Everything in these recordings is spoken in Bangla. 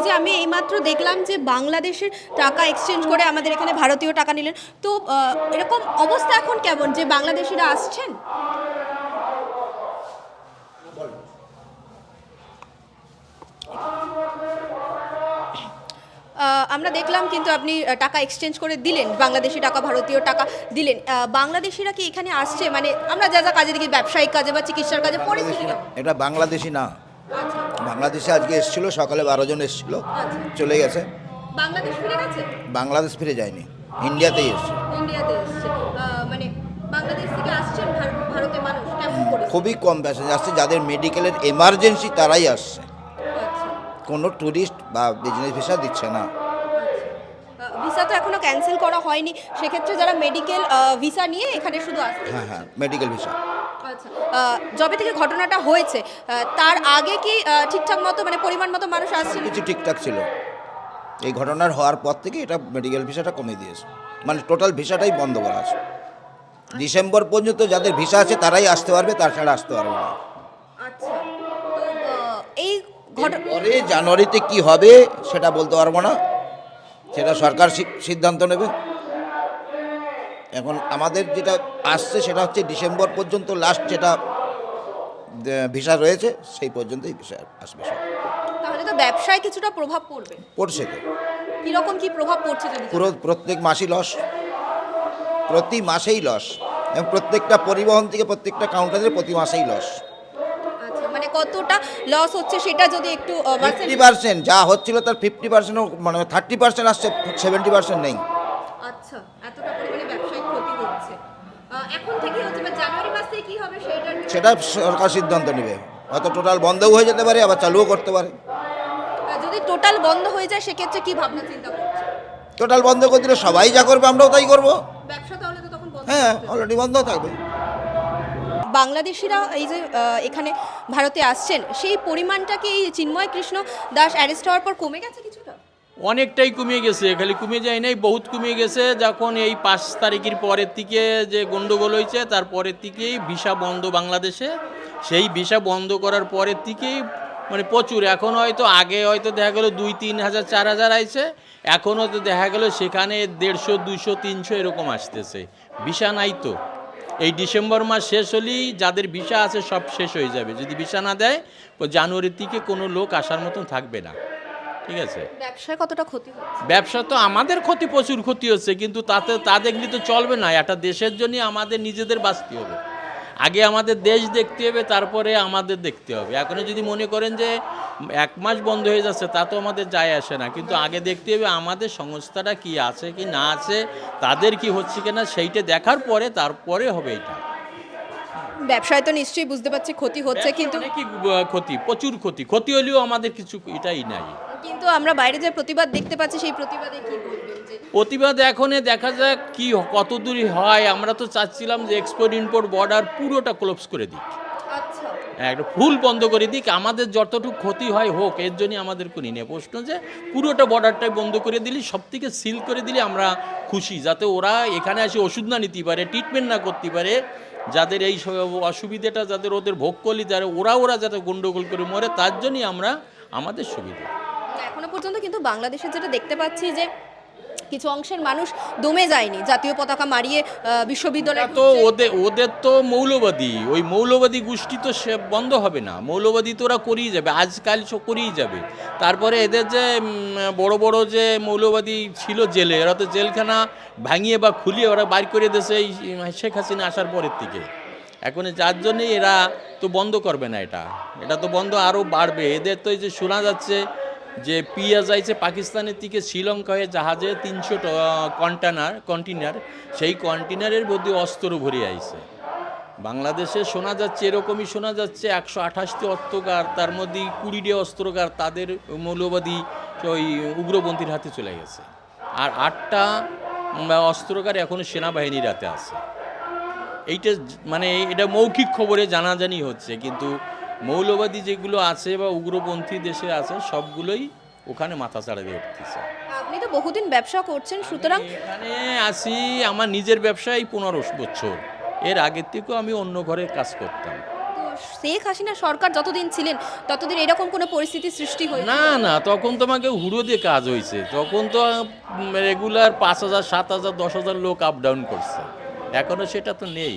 ওই যে আমি এইমাত্র দেখলাম যে বাংলাদেশের টাকা এক্সচেঞ্জ করে আমাদের এখানে ভারতীয় টাকা নিলেন। তো এরকম অবস্থা এখন কেমন যে বাংলাদেশিরা আসছেন? আমরা দেখলাম কিন্তু আপনি টাকা এক্সচেঞ্জ করে দিলেন বাংলাদেশি টাকা ভারতীয় টাকা দিলেন। বাংলাদেশিরা কি এখানে আসছে? মানে আমরা যা যা কাজে দেখি ব্যবসায়িক কাজে বা চিকিৎসার কাজে কেমন? এটা বাংলাদেশি না। আচ্ছা। বাংলাদেশে আজকে এসেছিল সকালে বারো জন এসেছিল আচ্ছা। চলে গেছে। বাংলাদেশ ফিরে গেছে? বাংলাদেশ ফিরে যায়নি ইন্ডিয়াতেই এসছে। ইন্ডিয়াতে এসছে। মানে বাংলাদেশ থেকে আসছেন ভার- মানুষ কেমন করে খুবই কম প্যাসেঞ্জার আসছে যাদের মেডিকেলের এমার্জেন্সি তারাই আসছে। আচ্ছা। কোনো ট্যুরিস্ট বা বিজনেস ভিসা দিচ্ছে না। ভিসা তো এখনও ক্যান্সেল করা হয়নি সেক্ষেত্রে যারা মেডিকেল ভিসা নিয়ে এখানে শুধু আসছে? হ্যাঁ হ্যাঁ মেডিকেল ভিসা আচ্ছা যবে থেকে ঘটনাটা হয়েছে তার আগে কি ঠিকঠাক মতো মানে পরিমাণ মতো মানুষ আসছিল? কিছু ঠিকঠাক ছিল। এই ঘটনার হওয়ার পর থেকে এটা মেডিকেল ভিসাটা কমে দিয়েছে। মানে টোটাল ভিসাটাই বন্ধ করা আছে। ডিসেম্বর পর্যন্ত যাদের ভিসা আছে তারাই আসতে পারবে তাছাড়া আসতে পারবে না। আচ্ছা এই ঘটনা পরে জানুয়ারিতে কি হবে সেটা বলতে পারব না। সেটা সরকার সিদ্ধান্ত নেবে। এখন আমাদের যেটা আসছে সেটা হচ্ছে ডিসেম্বর পর্যন্ত লাস্ট যেটা ভিসা রয়েছে সেই পর্যন্তই ভিসা আসবে সব। তাহলে তো ব্যবসায় কিছুটা প্রভাব পড়বে। পড়ছে তো। কীরকম কি প্রভাব পড়ছে যদি পুরো প্রত্যেক মাসেই লস প্রতি মাসেই লস এবং প্রত্যেকটা পরিবহন থেকে প্রত্যেকটা কাউন্টারে প্রতি মাসেই লস আচ্ছা মানে কতটা লস হচ্ছে সেটা যদি একটু ফিফটি পার্সেন্ট যা হচ্ছিল তার ফিফটি পার্সেন্টও মানে থার্টি পার্সেন্ট আসছে সেভেন্টি পার্সেন্ট নেই। আচ্ছা এতটা পরিমাণে ব্যবসায়িক ক্ষতি হচ্ছে আহ, এখন থেকে হচ্ছে বা জানুয়ারি মাস থেকে কি হবে সেটা সেটা সরকার সিদ্ধান্ত নেবে। হয়তো টোটাল বন্ধও হয়ে যেতে পারে আবার চালুও করতে পারে। যদি টোটাল বন্ধ হয়ে যায় সেক্ষেত্রে কি ভাবনা চিন্তা করছে? টোটাল বন্ধ করে দিলে সবাই যা করবে আমরাও তাই করব। ব্যবসা তাহলে তো তখন বন্ধ হ্যাঁ অলরেডি বন্ধ থাকবে। বাংলাদেশিরা এই যে এখানে ভারতে আসছেন সেই পরিমাণটা কি এই চিন্ময় কৃষ্ণ দাস অ্যারেস্ট হওয়ার পর কমে গেছে কিছুটা? অনেকটাই কমিয়ে গেছে, খালি কমে যায় নাই, বহুত কমিয়ে গেছে। যখন এই পাঁচ তারিখের পরের থেকে যে গন্ডগোল হয়েছে তারপরের থেকেই ভিসা বন্ধ বাংলাদেশে। সেই ভিসা বন্ধ করার পরের থেকেই মানে প্রচুর। এখন হয়তো আগে হয়তো দেখা গেলো দুই, তিন হাজার, চার হাজার আইছে। এখন হয়তো দেখা গেলো সেখানে দেড়শো দুশো তিনশো এরকম আসতেছে। ভিসা নাই তো। এই ডিসেম্বর মাস শেষ হলেই যাদের ভিসা আছে সব শেষ হয়ে যাবে। যদি ভিসা না দেয় জানুয়ারির থেকে কোনো লোক আসার মতন থাকবে না। ঠিক আছে। ব্যবসায় কতটা ক্ষতি হচ্ছে? ব্যবসা তো আমাদের ক্ষতি প্রচুর ক্ষতি হচ্ছে কিন্তু তাতে তা দেখলে তো চলবে না। একটা দেশের জন্য আমাদের নিজেদের বাঁচতে হবে। আগে আমাদের দেশ দেখতে হবে তারপরে আমাদের দেখতে হবে। এখন যদি মনে করেন যে এক মাস বন্ধ হয়ে যাচ্ছে তা তো আমাদের যায় আসে না। কিন্তু আগে দেখতে হবে আমাদের সংস্থাটা কি আছে কি না আছে তাদের কি হচ্ছে কিনা সেইটা দেখার পরে তারপরে হবে এটা। ব্যবসায় তো নিশ্চয়ই বুঝতে পারছি ক্ষতি হচ্ছে কিন্তু অনেকই আহ, ক্ষতি প্রচুর ক্ষতি। ক্ষতি হলেও আমাদের কিছু এটাই নাই। কিন্তু আমরা বাইরে যে প্রতিবাদ দেখতে পাচ্ছি সেই প্রতিবাদে কি বলবেন যে প্রতিবাদ এখনে দেখা যাক কি কত দূরই হয়। আমরা তো চাচ্ছিলাম যে এক্সপোর্ট ইম্পোর্ট বর্ডার পুরোটা ক্লোজ করে দিক। আচ্ছা। একটা ফুল বন্ধ করে দিক। আমাদের যতটুকু ক্ষতি হয় হোক এর জন্য আমাদের কোনো নেই। প্রশ্ন যে পুরোটা বর্ডারটাই বন্ধ করে দিলি সব থেকে সিল করে দিলে আমরা খুশি যাতে ওরা এখানে এসে ওষুধ না নিতে পারে ট্রিটমেন্ট না করতে পারে যাদের এই সব অসুবিধাটা যাদের ওদের ভোগ করলি যারা ওরা ওরা যাতে গন্ডগোল করে মরে তার জন্যই আমরা আমাদের সুবিধা। এখনও পর্যন্ত কিন্তু বাংলাদেশে যেটা দেখতে পাচ্ছি যে কিছু অংশের মানুষ দমে যায়নি জাতীয় পতাকা মারিয়ে বিশ্ববিদ্যালয় তো ওদের ওদের তো মৌলবাদী ওই মৌলবাদী গোষ্ঠী তো সে বন্ধ হবে না মৌলবাদী তো ওরা করেই যাবে আজকাল সব করেই যাবে। তারপরে এদের যে বড় বড় যে মৌলবাদী ছিল জেলে এরা তো জেলখানা ভাঙিয়ে বা খুলিয়ে ওরা বাইর করে দিয়েছে এই শেখ হাসিনা আসার পরের থেকে এখন যার জন্যে এরা তো বন্ধ করবে না এটা এটা তো বন্ধ আরও বাড়বে। এদের তো এই যে শোনা যাচ্ছে যে পিয়া যাইছে পাকিস্তানের থেকে শ্রীলঙ্কা হয়ে জাহাজে তিনশো কন্টেনার কন্টেনার সেই কন্টেনারের মধ্যে অস্ত্র ভরে আইছে। বাংলাদেশে শোনা যাচ্ছে, এরকমই শোনা যাচ্ছে, একশো আঠাশটি অস্ত্রকার, তার মধ্যে কুড়িটি অস্ত্রকার তাদের মৌলবাদী ওই উগ্রপন্থীর হাতে চলে গেছে। আর আটটা অস্ত্রকার এখনও সেনাবাহিনীর হাতে আছে। এইটা মানে এটা মৌখিক খবরে জানাজানি হচ্ছে, কিন্তু মৌলবাদী যেগুলো আছে বা উগ্রপন্থী দেশে আছে সবগুলোই ওখানে মাথা চাড়া দিয়ে উঠতেছে। আপনি তো বহুদিন ব্যবসা করছেন সুতরাং এখানে আসি আমার নিজের ব্যবসায় পনেরো বছর। এর আগের থেকেও আমি অন্য ঘরে কাজ করতাম। শেখ হাসিনা সরকার যতদিন ছিলেন ততদিন এরকম কোনো পরিস্থিতি সৃষ্টি হয় না না তখন তোমাকে হুড়ো দিয়ে কাজ হয়েছে। তখন তো রেগুলার পাঁচ হাজার সাত হাজার দশ হাজার লোক আপ ডাউন করছে। এখনও সেটা তো নেই।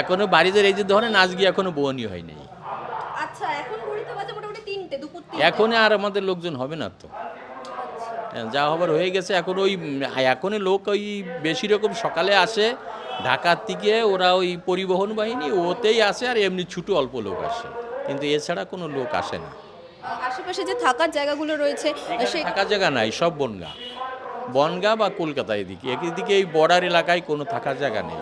এখনও বাড়িতে এই যে ধরেন আজকে এখনও বনি হয়নি। আচ্ছা এখন ঘড়িতে বাজে মোটামুটি তিনটে দুপুর এখন আর আমাদের লোকজন হবে না তো। হ্যাঁ, যা হবার হয়ে গেছে এখন ওই এখনই লোক ওই বেশি রকম সকালে আসে ঢাকার থেকে ওরা ওই পরিবহন বাহিনী ওতেই আসে আর এমনি ছুটু অল্প লোক আসে। কিন্তু এছাড়া কোনো লোক আসে না। আশেপাশে যে থাকার জায়গাগুলো রয়েছে সেই থাকার জায়গা নাই সব বনগা। বনগা বা কলকাতা এদিকে। এদিকে এই বর্ডার এলাকায় কোনো থাকার জায়গা নেই।